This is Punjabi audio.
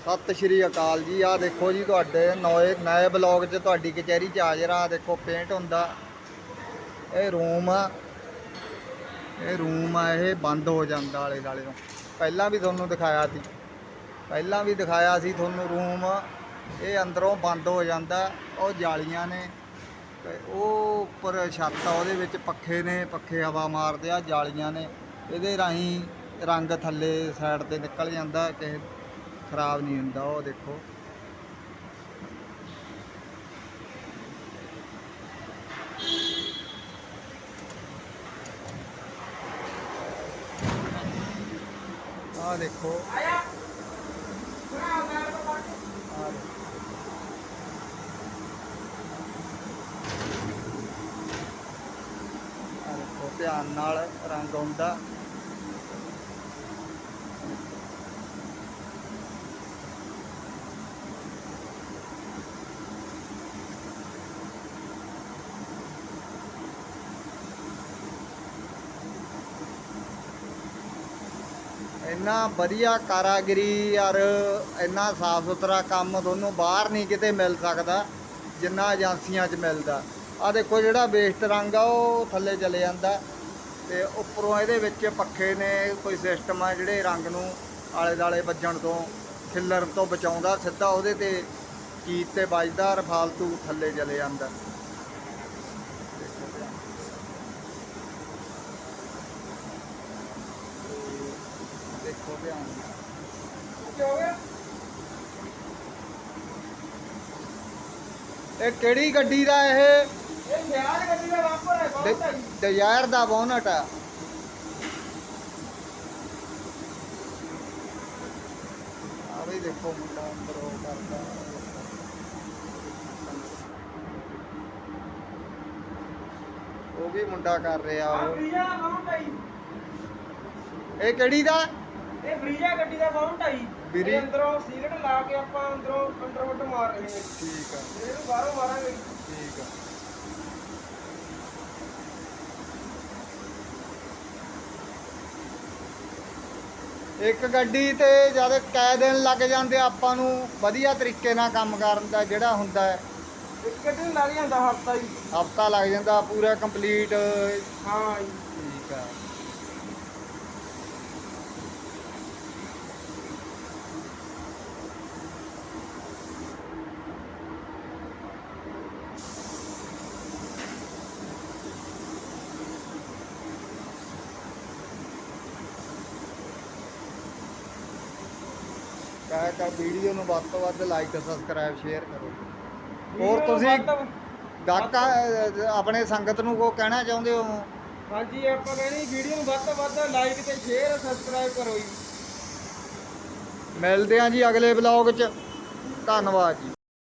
ਸਤਿ ਸ਼੍ਰੀ ਅਕਾਲ ਜੀ। ਆ ਦੇਖੋ ਜੀ ਤੁਹਾਡੇ ਨਵੇਂ ਨਵੇਂ ਬਲੌਗ 'ਚ ਤੁਹਾਡੀ ਕਚਹਿਰੀ 'ਚ ਹਾਜ਼ਰ ਆ ਦੇਖੋ ਪੇਂਟ ਹੁੰਦਾ। ਇਹ ਰੂਮ ਆ। ਇਹ ਰੂਮ ਆ, ਇਹ ਬੰਦ ਹੋ ਜਾਂਦਾ ਆਲੇ ਦਾਲੇ ਤੋਂ। ਪਹਿਲਾਂ ਵੀ ਤੁਹਾਨੂੰ ਦਿਖਾਇਆ ਸੀ। ਪਹਿਲਾਂ ਵੀ ਦਿਖਾਇਆ ਸੀ ਤੁਹਾਨੂੰ ਰੂਮ ਇਹ ਅੰਦਰੋਂ ਬੰਦ ਹੋ ਜਾਂਦਾ। ਉਹ ਜਾਲੀਆਂ ਨੇ ਤੇ ਉਹ ਉੱਪਰ ਛੱਤ ਆ, ਉਹਦੇ ਵਿੱਚ ਪੱਖੇ ਨੇ। ਪੱਖੇ ਹਵਾ ਮਾਰਦੇ ਆ, ਜਾਲੀਆਂ ਨੇ। ਇਹਦੇ ਰਾਹੀਂ ਰੰਗ ਥੱਲੇ ਸਾਈਡ ਤੇ ਨਿਕਲ ਜਾਂਦਾ। ਕਿਸੇ ਖਰਾਬ ਨਹੀਂ ਹੁੰਦਾ ਉਹ ਦੇਖੋ। ਆਹ ਦੇਖੋ। ਦੇਖੋ ਧਿਆਨ ਨਾਲ ਰੰਗ ਆਉਂਦਾ। ਇੰਨਾ ਵਧੀਆ ਕਾਰਾਗਰੀ ਔਰ ਇੰਨਾ ਸਾਫ਼ ਸੁਥਰਾ ਕੰਮ ਤੁਹਾਨੂੰ ਬਾਹਰ ਨਹੀਂ ਕਿਤੇ ਮਿਲ ਸਕਦਾ, ਜਿੰਨਾ ਏਜੰਸੀਆਂ 'ਚ ਮਿਲਦਾ। ਆ ਦੇਖੋ ਜਿਹੜਾ ਵੇਸਟ ਰੰਗ ਆ, ਉਹ ਥੱਲੇ ਚਲੇ ਜਾਂਦਾ। ਤੇ ਉੱਪਰੋਂ ਇਹਦੇ ਵਿੱਚ ਪੱਖੇ ਨੇ, ਕੋਈ ਸਿਸਟਮ ਆ ਜਿਹੜੇ ਰੰਗ ਨੂੰ ਆਲੇ ਦਾਲੇ ਵੱਜਣ ਤੋਂ ਖਿੱਲਰ ਤੋਂ ਬਚਾਉਂਦਾ ਸਿੱਧਾ ਉਹਦੇ ਤੇ ਚੀਜ਼ ਤੇ ਵੱਜਦਾ ਔਰ ਫਾਲਤੂ ਥੱਲੇ ਚਲੇ ਜਾਂਦਾ ਦੇਖੋ ਧਿਆਨ। ਇਹ ਕਿਹੜੀ ਗੱਡੀ ਦਾ ਇਹ? ਡਿਜ਼ਾਇਰ ਦਾ ਬੋਨਟ ਆ। ਆ ਵੀ ਦੇਖੋ ਮੁੰਡਾ ਅੰਦਰ ਉਹ ਕਰਦਾ। ਉਹ ਵੀ ਮੁੰਡਾ ਕਰ ਰਿਹਾ ਉਹ। ਇਹ ਕਿਹੜੀ ਦਾ? ਇਹ ਬਰੀਜਾ ਗੱਡੀ ਦਾ ਆਈ ਬਰੀ- ਇਹ ਅੰਦਰੋਂ ਸੀਲਟ ਲਾ ਕੇ ਆਪਾਂ ਅੰਦਰੋਂ ਅੰਡਰਵੁੱਡ ਮਾਰ ਰਹੇ ਹਾਂ। ਠੀਕ ਆ। ਇਹਨੂੰ ਬਾਹਰੋਂ ਮਾਰਾਂਗੇ। ਠੀਕ ਆ। ਇੱਕ ਗੱਡੀ ਤੇ ਜਦ ਕੈ ਦਿਨ ਲੱਗ ਜਾਂਦੇ ਆਪਾਂ ਨੂੰ ਵਧੀਆ ਤਰੀਕੇ ਨਾਲ ਕੰਮ ਕਰਨ ਦਾ ਜਿਹੜਾ ਹੁੰਦਾ ਹੈ। ਇੱਕ ਗੱਡੀ ਨੂੰ ਲੱਗ ਜਾਂਦਾ ਹਫਤਾ ਹੀ। ਹਫਤਾ ਲੱਗ ਜਾਂਦਾ ਪੂਰਾ ਕੰਪਲੀਟ ਹਾਂ ਜੀ। ਠੀਕ ਆ। ਕਹਿ ਕਾ ਵੀਡੀਓ ਨੂੰ ਵੱਧ ਤੋਂ ਵੱਧ ਲਾਈਕ ਸਬਸਕ੍ਰਾਈਬ ਸ਼ੇਅਰ ਕਰੋ। ਹੋਰ ਤੁਸੀਂ ਅਹ, ਆਪਣੇ ਸੰਗਤ ਨੂੰ ਕੋ ਕਹਿਣਾ ਚਾਹੁੰਦੇ ਹੋ? ਹਾਂਜੀ ਆਪਾਂ ਕਹਿੰਦੇ ਵੀਡੀਓ ਨੂੰ ਵੱਧ ਤੋਂ ਵੱਧ ਲਾਈਕ ਤੇ ਸ਼ੇਅਰ ਸਬਸਕ੍ਰਾਈਬ ਕਰੋ ਜੀ। ਮਿਲਦੇ ਹਾਂ ਜੀ ਅਗਲੇ ਬਲੌਗ 'ਚ। ਧੰਨਵਾਦ ਜੀ।